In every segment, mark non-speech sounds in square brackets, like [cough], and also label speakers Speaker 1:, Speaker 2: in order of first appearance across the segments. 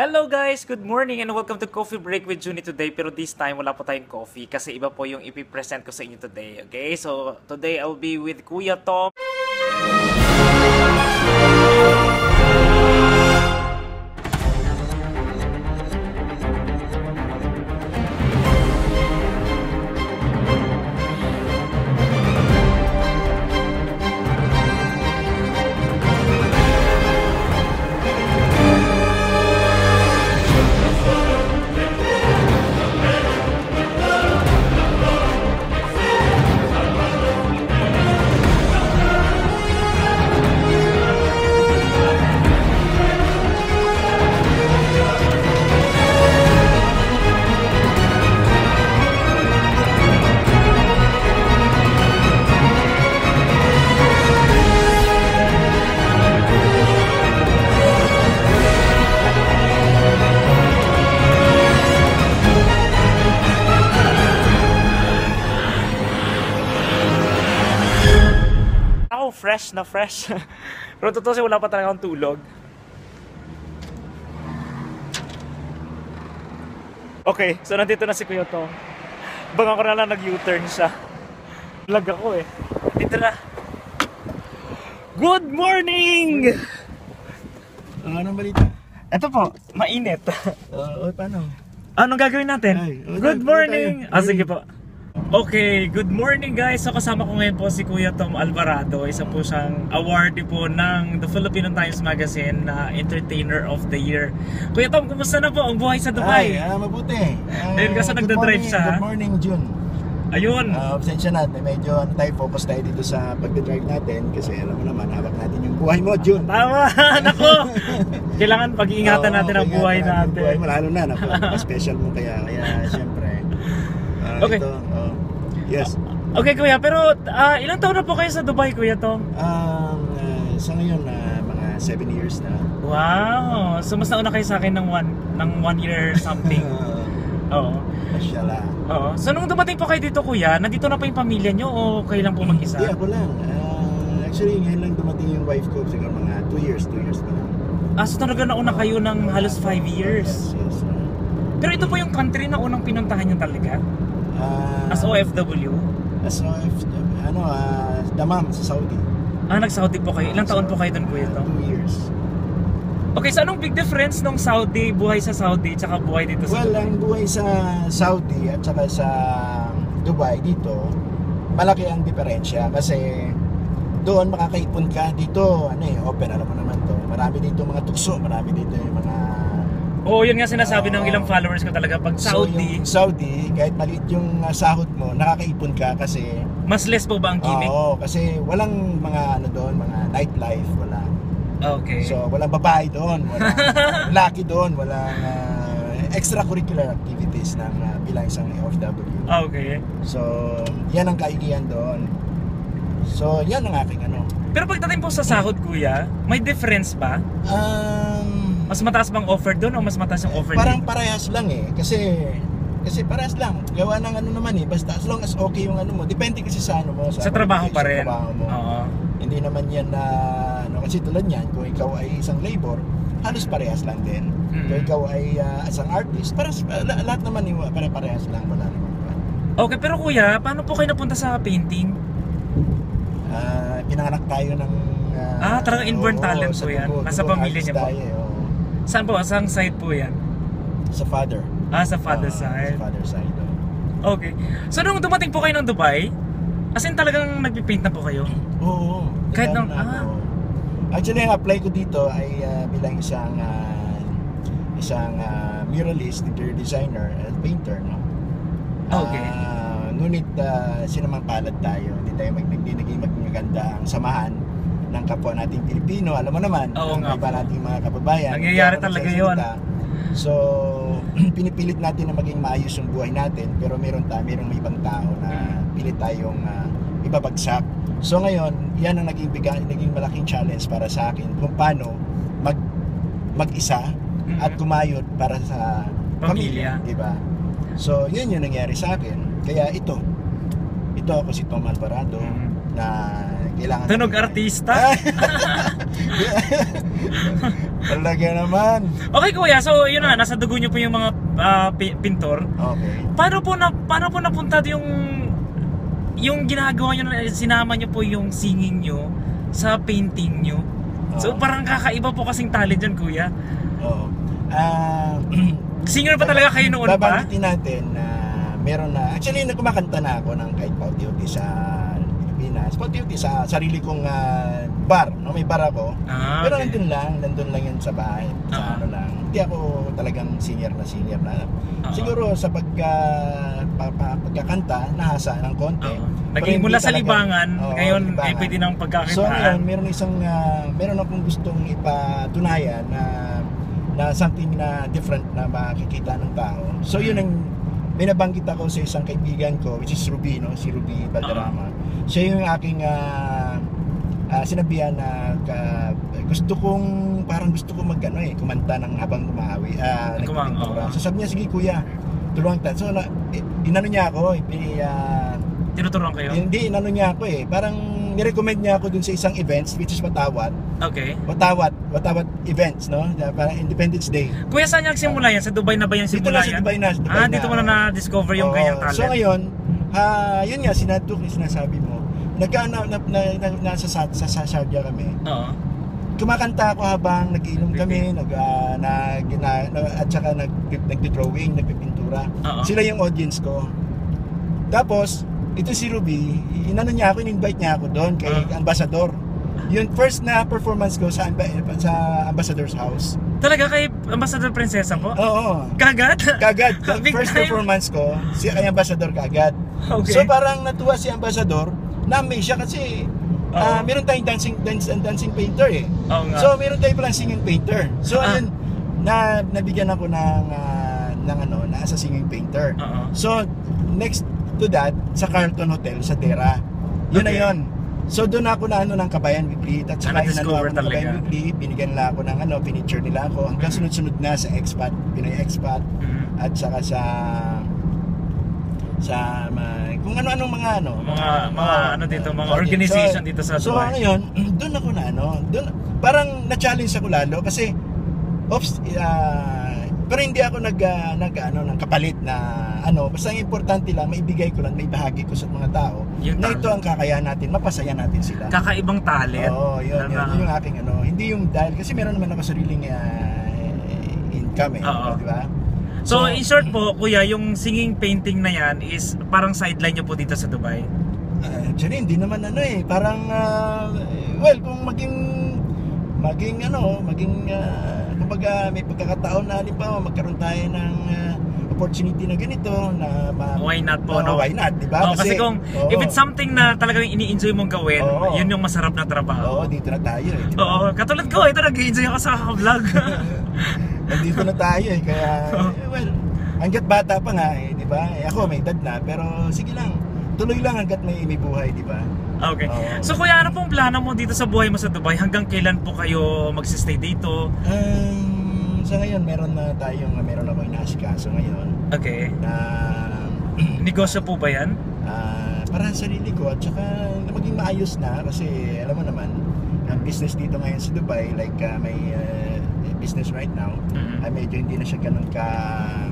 Speaker 1: Hello guys! Good morning and welcome to Coffee Break with Junie today. Pero this time, wala po tayong coffee kasi iba po yung ipipresent ko sa inyo today. Okay? So, today I'll be with Kuya Tom. Fresh na fresh. [laughs] Pero totoo siya, wala pa talaga akong tulog. Okay, so nandito na si Kuya Tom. Baka ko na lang nag-U-turn siya. Lag ako eh. Dito na. Good morning!
Speaker 2: Ah, anong balita?
Speaker 1: Ito po, mainit. [laughs]
Speaker 2: Oo, paano?
Speaker 1: Anong gagawin natin?
Speaker 2: Ay,
Speaker 1: good morning!
Speaker 2: tayo.
Speaker 1: Ah, sige po. Okay, good morning guys. So kasama ko ngayon po si Kuya Tom Alvarado. Isa po siyang awardee po ng The Filipino Times Magazine na Entertainer of the Year. Kuya Tom, kumusta na po ang buhay sa Dubai?
Speaker 2: Ay, ah, mabuti. Ah,
Speaker 1: Ayun, kasi nagdadrive siya?
Speaker 2: Good morning, June.
Speaker 1: Ayun.
Speaker 2: Ah, absensya na. Medyo ano tayo, focus tayo dito sa pagdadrive natin kasi alam mo naman, hawak natin yung buhay mo, June.
Speaker 1: Tama! [laughs] Nako! Kailangan pag-iingatan natin ang buhay
Speaker 2: natin. Buhay mo, lalo na, napaka-special [laughs] mo kaya, kaya siyempre. ah,
Speaker 1: Okay.
Speaker 2: Ito. Yes.
Speaker 1: Okay kuya, pero ah, ilang taon na po kayo sa Dubai, Kuya Tom?
Speaker 2: Um, ah, sa ngayon, ah, mga 7 years na.
Speaker 1: Wow! So mas nauna kayo sa akin ng one, ng one year something. [laughs] Oo.
Speaker 2: Mashallah.
Speaker 1: Oo. So nung dumating po kayo dito kuya, nandito na po yung pamilya nyo o kayo lang po mag-isa?
Speaker 2: Hindi, ako lang. Ah, actually, ngayon lang dumating yung wife ko. Siguro mga 2 years, 2 years pa lang.
Speaker 1: Ah, so talaga nauna kayo ng halos 5 years.
Speaker 2: Yes, yes.
Speaker 1: Pero ito po yung country na unang pinuntahan nyo talaga?
Speaker 2: Ah,
Speaker 1: As OFW?
Speaker 2: as OF, ano, ah, Damam sa Saudi.
Speaker 1: Ah, nag-Saudi po kayo. Ilang taon po kayo doon kuya to?
Speaker 2: 2 years.
Speaker 1: Okay, so anong big difference nung Saudi, buhay sa Saudi, tsaka buhay dito sa
Speaker 2: Well,
Speaker 1: Dubai?
Speaker 2: ang buhay sa Saudi at saka sa Dubai dito, malaki ang diferensya kasi doon makakaipon ka dito, ano eh, open, alam mo naman to. Marami dito mga tukso, marami dito yung mga
Speaker 1: Oo, yun nga sinasabi ng ilang followers ko talaga. Pag
Speaker 2: So,
Speaker 1: Saudi,
Speaker 2: yung Saudi, kahit maliit yung uh, sahod mo, nakakaipon ka kasi
Speaker 1: mas less po ba ang gimmick?
Speaker 2: Oo, kasi walang mga ano doon, mga nightlife, wala.
Speaker 1: Okay.
Speaker 2: So, walang babae doon, walang [laughs] lalaki doon, walang uh, extracurricular activities ng uh, bilang isang OFW.
Speaker 1: okay.
Speaker 2: So, yan ang kaigihan doon. So, yan ang aking ano.
Speaker 1: Pero pagdating po sa sahod kuya, may difference ba?
Speaker 2: Um,
Speaker 1: Mas mataas bang offer doon o mas mataas yung offer
Speaker 2: parang
Speaker 1: dito?
Speaker 2: parehas lang eh. Kasi, kasi parehas lang. Gawa ng ano naman eh. Basta as long as okay yung ano mo. Depende kasi sa ano mo.
Speaker 1: Sa trabaho pa
Speaker 2: sa
Speaker 1: rin.
Speaker 2: trabaho mo.
Speaker 1: Oo.
Speaker 2: Hindi naman yan na, ano, kasi tulad yan, kung ikaw ay isang labor, halos parehas lang din.
Speaker 1: Mm.
Speaker 2: Kung ikaw ay ah, isang artist, la- lahat naman yung pare-parehas lang, wala naman.
Speaker 1: Okay, pero kuya, paano po kayo napunta sa painting?
Speaker 2: Ah, pinanganak tayo ng...
Speaker 1: Ah, talagang inborn
Speaker 2: oo,
Speaker 1: talent
Speaker 2: sa
Speaker 1: po yan. Nasa pamilya niya po.
Speaker 2: tayo eh.
Speaker 1: Saan po? Saan side po yan?
Speaker 2: Sa father.
Speaker 1: Ah, sa father
Speaker 2: Ah,
Speaker 1: side.
Speaker 2: Sa father side. oo.
Speaker 1: Okay. So nung dumating po kayo ng Dubai, as in talagang nagpipaint na po kayo?
Speaker 2: Oo.
Speaker 1: Kahit
Speaker 2: Kailangan
Speaker 1: nung-
Speaker 2: na
Speaker 1: ah.
Speaker 2: ako. Actually, ang apply ko dito ay ah, bilang isang ah, isang ah, muralist, interior designer, at painter, no?
Speaker 1: Okay.
Speaker 2: Ah, ngunit uh, sinamang palad tayo. Hindi tayo mag, hindi naging maganda ang samahan ng kapwa nating Pilipino. Alam mo naman,
Speaker 1: Oo
Speaker 2: ang
Speaker 1: nga
Speaker 2: iba
Speaker 1: po.
Speaker 2: nating mga kababayan.
Speaker 1: Nangyayari
Speaker 2: ako
Speaker 1: talaga
Speaker 2: nagsasalita. So, [clears throat] pinipilit natin na maging maayos yung buhay natin pero meron ta, merong may ibang tao na pilit tayong ah, ibabagsak. So ngayon, yan ang naging biga, naging malaking challenge para sa akin kung paano mag mag-isa at kumayod para sa
Speaker 1: Pamilya.
Speaker 2: pamilya, di ba? So, yun yung nangyari sa akin. Kaya ito, ito ako si Tom Alvarado
Speaker 1: Mhm.
Speaker 2: na kailangan
Speaker 1: Tunog
Speaker 2: natin-
Speaker 1: artista? [laughs]
Speaker 2: Talaga naman.
Speaker 1: Okay kuya, so yun na, nasa dugo nyo po yung mga ah, pi- pintor.
Speaker 2: Okay.
Speaker 1: Paano po na paano po napunta yung yung ginagawa nyo na sinama nyo po yung singing nyo sa painting nyo? So
Speaker 2: Oo.
Speaker 1: parang kakaiba po kasing talent dyan kuya.
Speaker 2: Oo. Ah, [clears throat]
Speaker 1: Singer pa talaga kayo noon pa?
Speaker 2: Babanggitin natin na meron na, actually na kumakanta na ako ng kahit pauti-uti sa Pilipinas. Pauti-uti sa sarili kong ah, bar, no? may bar ako.
Speaker 1: Ah,
Speaker 2: Pero
Speaker 1: okay.
Speaker 2: nandun lang, nandun lang yun sa bahay. Sa
Speaker 1: Ah.
Speaker 2: ano lang. Hindi ako talagang singer na singer na.
Speaker 1: Ah.
Speaker 2: Siguro sa pagka, pa, pa- pagkakanta, nahasa ng konti. Pero
Speaker 1: Naging mula sa
Speaker 2: talaga-
Speaker 1: libangan,
Speaker 2: Oo,
Speaker 1: ngayon eh,
Speaker 2: libangan.
Speaker 1: pwede nang
Speaker 2: So
Speaker 1: pagkakitaan.
Speaker 2: ngayon, meron isang ah, meron akong gustong ipatunayan na na something na different na makikita ng tao. So yun ang binabanggit ako sa isang kaibigan ko which is Ruby, no? si Ruby Valderrama. Siya yung aking ah, ah, sinabihan na ka- gusto kong parang gusto kong magano eh kumanta ng habang umaawi ah
Speaker 1: Kumang-
Speaker 2: nagpipintura.
Speaker 1: oo.
Speaker 2: So sabi niya sige kuya tulungan kita. So na, eh, inano niya ako, eh, ah,
Speaker 1: Tinuturuan kayo?
Speaker 2: hindi, inano niya ako eh. Parang nirecommend niya ako dun sa isang events which is Watawat.
Speaker 1: Okay.
Speaker 2: Watawat, Watawat events, no? Na Parang Independence Day.
Speaker 1: Kuya, saan niya nagsimula yan? Sa Dubai na ba yan
Speaker 2: Dito
Speaker 1: simula
Speaker 2: na sa? Dubai na. sa Dubai
Speaker 1: ah, dito mo na na-discover yung
Speaker 2: Oo.
Speaker 1: kanyang talent.
Speaker 2: So ngayon, ha, yun nga, sinatok ni sinasabi mo. Nagka, na, na, na, na, nasa sa, sa, sa Sharjah kami.
Speaker 1: Oo.
Speaker 2: Kumakanta ako habang nag-iinom kami, nag, ah, nag, na, na- at saka nag, nag-drawing, nagpipintura.
Speaker 1: Oo.
Speaker 2: Sila yung audience ko. Tapos, ito si Ruby, inano niya ako, in-invite niya ako doon kay
Speaker 1: Ah.
Speaker 2: Ambassador. Yung first na performance ko sa, sa Ambassador's house.
Speaker 1: Talaga kay Ambassador Prinsesa po?
Speaker 2: Oo.
Speaker 1: Kagad?
Speaker 2: Kagad, [laughs] first
Speaker 1: time.
Speaker 2: performance ko, si kay Ambassador kagad.
Speaker 1: Okay.
Speaker 2: So parang natuwa si Ambassador, na-amaze siya kasi
Speaker 1: Oo.
Speaker 2: ah, meron tayong dancing dance dancing painter eh.
Speaker 1: Nga.
Speaker 2: So meron tayong palang singing painter. So
Speaker 1: Ah.
Speaker 2: ayun, na nabigyan ako ng ah, ng ano, na as a singing painter.
Speaker 1: Oo.
Speaker 2: So next to that, sa Carlton Hotel sa Dera. Yun na
Speaker 1: Okay.
Speaker 2: yun. So doon ako na ano ng Kabayan Weekly at saka
Speaker 1: na-discover
Speaker 2: ako ng Kabayan. Weekly, binigyan nila ako ng ano, pinicture nila ako hanggang sunod-sunod na sa Expat, Pinoy Expat
Speaker 1: Mm.
Speaker 2: at saka sa sa ma- kung ano-anong mga ano
Speaker 1: Mga, mga ano dito, mga organization dito sa
Speaker 2: So
Speaker 1: Dubai.
Speaker 2: ngayon, [clears throat] doon ako na ano, doon parang na-challenge ako lalo kasi ops ah, pero hindi ako nag ah, nag ano ng kapalit na ano, basta ang importante lang maibigay ko lang, may bahagi ko sa mga tao
Speaker 1: Yung
Speaker 2: na ito ang kakayahan natin, mapasaya natin sila.
Speaker 1: Kakaibang talent.
Speaker 2: Oo, yun, yun, yun yung aking ano, hindi yung dahil kasi meron naman ako sariling ah, income eh, di ba?
Speaker 1: So,
Speaker 2: So-
Speaker 1: in short po, kuya, yung singing painting na yan is parang sideline nyo po dito sa Dubai.
Speaker 2: Uh, actually, hindi naman ano eh. Parang, ah, well, kung maging, maging ano, maging, uh, kumbaga may pagkakataon na halimbawa magkaroon tayo ng ah, opportunity na ganito na ma-
Speaker 1: Why not po, no?
Speaker 2: why not, di ba?
Speaker 1: Oh, kasi, kung
Speaker 2: oo.
Speaker 1: if it's something na talagang ini-enjoy mong gawin,
Speaker 2: Oo.
Speaker 1: yun yung masarap na
Speaker 2: Oo,
Speaker 1: trabaho.
Speaker 2: dito na tayo eh. di ba?
Speaker 1: Oo, katulad ko, ito nag-enjoy ako sa vlog. [laughs]
Speaker 2: Nandito na tayo eh. Kaya, eh, [laughs] well, hanggat bata pa nga eh, di ba? Eh, ako may edad na, pero sige lang. Tuloy lang hanggat may, may buhay, di ba?
Speaker 1: okay.
Speaker 2: Oo.
Speaker 1: So kuya, ano pong plano mo dito sa buhay mo sa Dubai? Hanggang kailan po kayo magsistay dito?
Speaker 2: Um, sa ngayon, meron na tayong, meron ako inaasikaso ngayon
Speaker 1: Okay.
Speaker 2: na [clears throat]
Speaker 1: Negosyo po ba yan?
Speaker 2: ah, para sa sarili ko at saka na maging maayos na kasi alam mo naman ang business dito ngayon sa Dubai like ah, may ah, business right now
Speaker 1: Mhm.
Speaker 2: ay medyo hindi na siya ganun ka ah,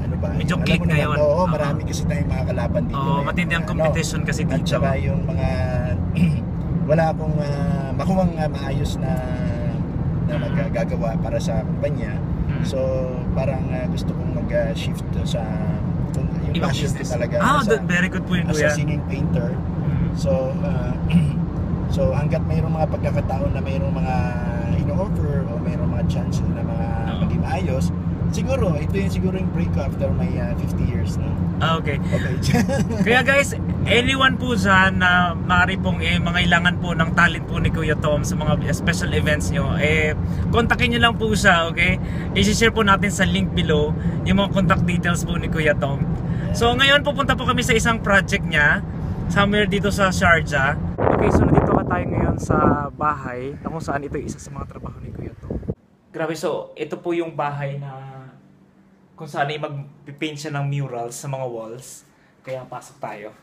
Speaker 2: ano ba
Speaker 1: Medyo
Speaker 2: Alam
Speaker 1: click ngayon.
Speaker 2: oo
Speaker 1: Oo.
Speaker 2: marami kasi tayong mga kalaban dito
Speaker 1: Oo,
Speaker 2: ngayon,
Speaker 1: matindi ang
Speaker 2: mga
Speaker 1: competition kasi
Speaker 2: ano, at
Speaker 1: dito.
Speaker 2: saka yung mga [clears throat] wala akong ah, makuwang ah, maayos na na magagawa para sa kumpanya
Speaker 1: Mhm.
Speaker 2: so parang ah, gusto kong mag-shift sa kung yung
Speaker 1: Ibang
Speaker 2: passion ko talaga
Speaker 1: Ah,
Speaker 2: sa,
Speaker 1: very good po yun
Speaker 2: as a
Speaker 1: kuya.
Speaker 2: singing painter.
Speaker 1: Mhm.
Speaker 2: So, uh, [clears throat] so hanggat mayroong mga pagkakataon na mayroong mga ino-offer o mayroong mga chances na mga maging maayos, siguro, ito yung siguro yung break ko after my uh, 50 years, no?
Speaker 1: Ah, okay.
Speaker 2: Okay. [laughs]
Speaker 1: Kaya guys, anyone po dyan na maaari pong eh, mangailangan po ng talent po ni Kuya Tom sa mga special events nyo, eh, kontakin nyo lang po siya, okay? I-share po natin sa link below yung mga contact details po ni Kuya Tom. So ngayon pupunta po kami sa isang project niya, somewhere dito sa Sharjah. Okay, so nandito tayo ngayon sa bahay na kung saan ito isa sa mga trabaho ni Kuya to. Grabe, so ito po yung bahay na kung saan ay magpipaint siya ng murals sa mga walls. Kaya pasok tayo.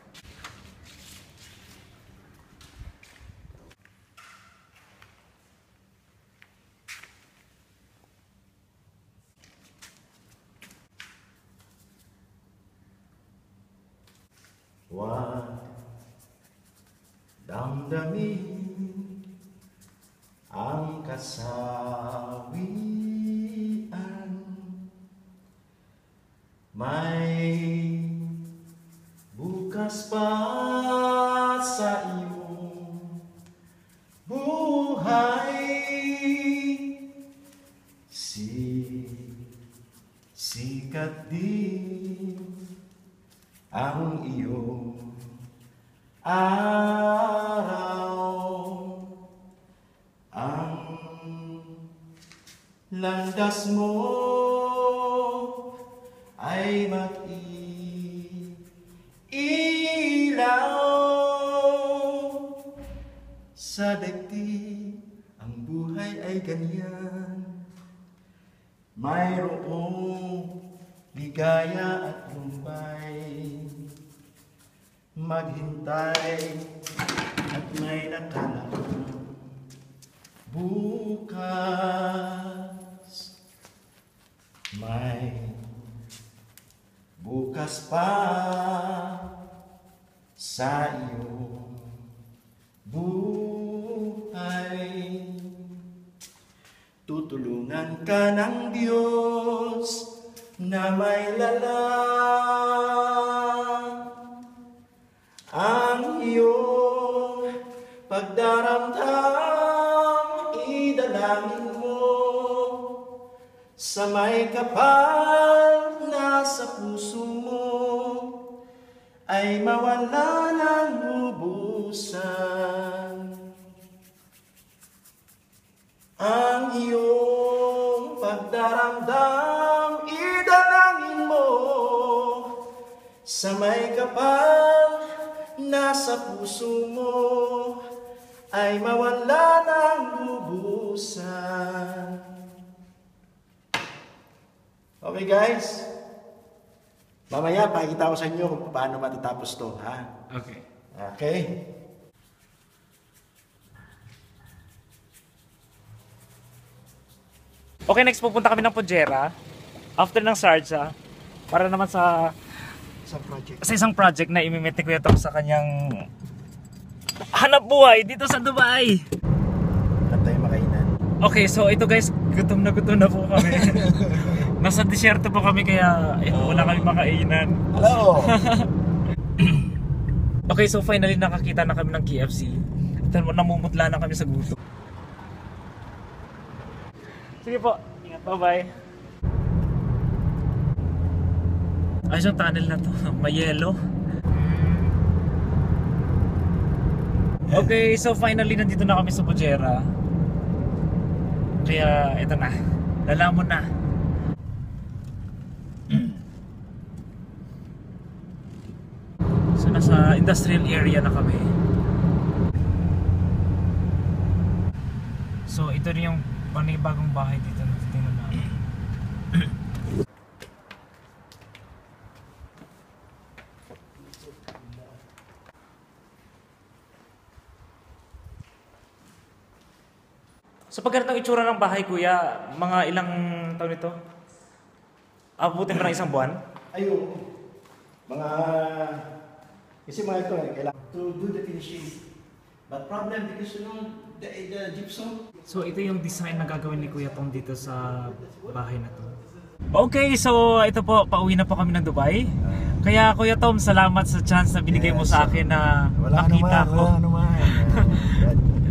Speaker 2: Wow damdamin ang kasawian. May bukas pa sa iyong buhay. Si sikat din ang iyong araw ang landas mo ay mag-ilaw sa daigdig ang buhay ay ganyan. Mayroong ligaya at lumbay maghintay at may nakalaan bukas may bukas pa sa iyong buhay tutulungan ka ng Diyos na may lalang pagdaramdam idalangin mo. Sa may kapal na sa puso mo ay mawala ng lubusan. Ang iyong pagdaramdam idalangin mo. Sa may kapal na sa puso mo ay mawala ng lubusan. Okay guys, mamaya pakikita ko sa inyo kung paano matatapos to, ha?
Speaker 1: Okay.
Speaker 2: Okay?
Speaker 1: Okay, next pupunta kami ng Pujera. After ng Sarja. Para naman sa
Speaker 2: Sa project.
Speaker 1: sa isang project na imimit ni Kuya Tom sa kanyang hanap buhay dito sa Dubai.
Speaker 2: Hanap tayo makainan.
Speaker 1: Okay, so ito guys, gutom na gutom na po kami. [laughs] Nasa disyerto po kami kaya eh, wala kami makainan.
Speaker 2: Hello! [laughs]
Speaker 1: Okay, so finally nakakita na kami ng KFC. At namumutla na kami sa gutom. Sige po, ingat bye-bye. Ayos yung tunnel na to, [laughs] may yellow. Okay, so finally nandito na kami sa Bujera. Kaya ito na, lalamon na. [clears throat] So nasa industrial area na kami. So ito rin yung panibagong bahay dito So pag ganito ang itsura ng bahay kuya, mga ilang taon ito? Abutin mo ng isang buwan?
Speaker 2: Ayun. Mga... Kasi mga ito eh, kailangan to do the finishing. But problem because you know, the, the gypsum,
Speaker 1: So ito yung design na gagawin ni Kuya Tom dito sa bahay na to. Okay, so ito po, pauwi na po kami ng Dubai. Kaya Kuya Tom, salamat sa chance na binigay mo sa akin na
Speaker 2: wala
Speaker 1: nakita
Speaker 2: naman,
Speaker 1: ko.
Speaker 2: wala naman. [laughs]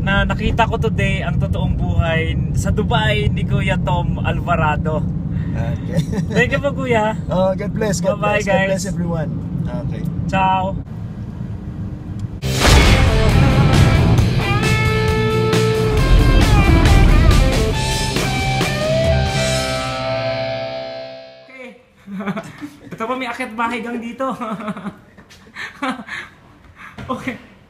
Speaker 1: Na nakita ko today ang totoong buhay sa Dubai ni Kuya Tom Alvarado.
Speaker 2: okay. [laughs]
Speaker 1: Thank you po Kuya.
Speaker 2: Oh, God bless, God
Speaker 1: Bye-bye,
Speaker 2: bless, God
Speaker 1: guys.
Speaker 2: bless everyone. Okay.
Speaker 1: Ciao. Okay. [laughs] Ito pa may akit bahay gang dito. [laughs]